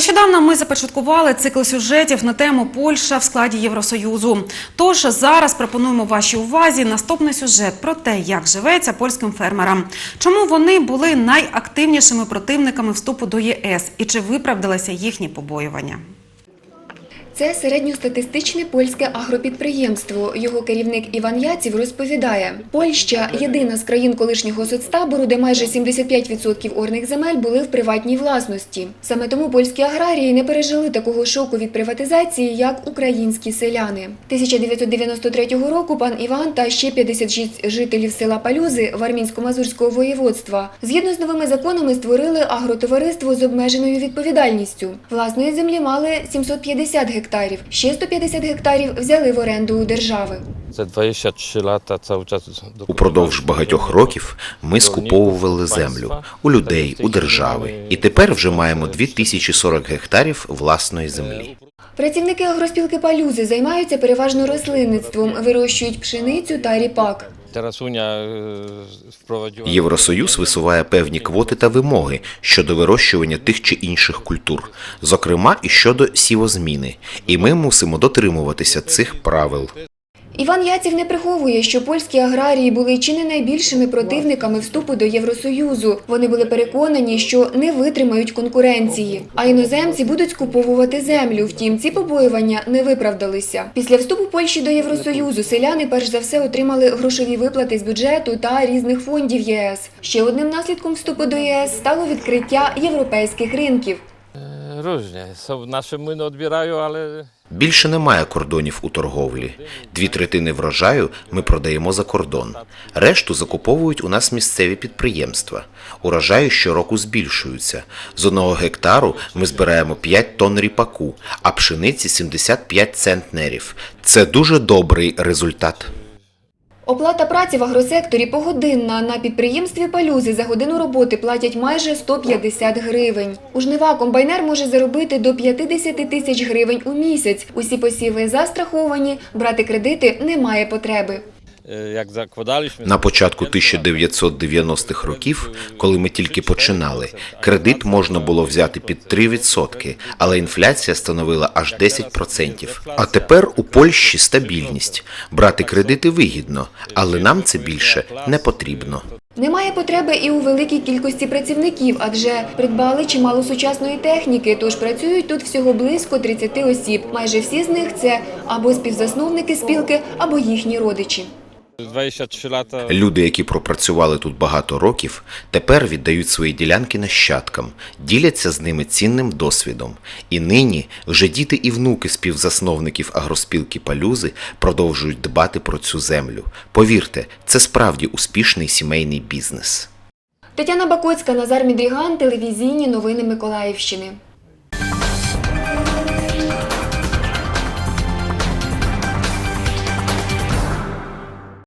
Нещодавно ми започаткували цикл сюжетів на тему Польща в складі Євросоюзу. Тож зараз пропонуємо вашій увазі наступний сюжет про те, як живеться польським фермерам, чому вони були найактивнішими противниками вступу до ЄС і чи виправдалися їхні побоювання. Це середньостатистичне польське агропідприємство. Його керівник Іван Яців розповідає, Польща – єдина з країн колишнього соцтабору, де майже 75% орних земель були в приватній власності. Саме тому польські аграрії не пережили такого шоку від приватизації, як українські селяни. 1993 року пан Іван та ще 56 жителів села Палюзи Вармінсько-Мазурського воєводства згідно з новими законами створили агротовариство з обмеженою відповідальністю. Власної землі мали 750 гектарів, ще 150 гектарів взяли в оренду у держави. Za 23 lata cały czas Упродовж багатьох років ми скуповували землю у людей, у держави, і тепер вже маємо 2040 гектарів власної землі. Працівники агроспілки Палюзи займаються переважно рослинництвом, вирощують пшеницю та ріпак. E, Євросоюз висуває певні квоти та вимоги щодо вирощування тих чи інших культур, зокрема і щодо сівозміни, і ми мусимо дотримуватися цих правил. Іван Яців не приховує, що польські аграрії були чи не найбільшими противниками вступу до Євросоюзу. Вони були переконані, що не витримають конкуренції, а іноземці будуть скуповувати землю. Втім, ці побоювання не виправдалися. Після вступу Польщі до Євросоюзу селяни перш за все отримали грошові виплати з бюджету та різних фондів ЄС. Ще одним наслідком вступу до ЄС стало відкриття європейських ринків. Różnie. Są, nasze młyny odbierają, ale Більше немає кордонів у торговлі. Дві третини врожаю ми продаємо за кордон. Решту закуповують у нас місцеві підприємства. Урожаї щороку збільшуються. З одного гектару ми збираємо 5 тонн ріпаку, а пшениці 75 центнерів. Це дуже добрий результат. Оплата праці в агросекторі погодинна. На підприємстві Палюзи за годину роботи платять майже 150 гривень. У жнива комбайнер може заробити до 50 тисяч гривень у місяць. Усі посіви застраховані, брати кредити немає потреби. Zakładaliśmy... На початку 1990-х років, коли ми тільки починали, кредит можна було взяти під 3%, але інфляція становила аж 10%. А тепер у Польщі стабільність. Брати кредити вигідно, але нам це більше не потрібно. Немає потреби і у великій кількості працівників, адже придбали чимало сучасної техніки, тож працюють тут всього близько 30 осіб. Майже всі з них це або співзасновники спілки, або їхні родичі. 23 lata... Люди, які пропрацювали тут багато років, тепер віддають свої ділянки нащадкам, діляться з ними цінним досвідом. І нині вже діти і внуки співзасновників агроспілки Палюзи продовжують дбати про цю землю. Повірте, це справді успішний сімейний бізнес. Тетяна Бакоцька, Назар Мідріган, телевізійні новини Миколаївщини.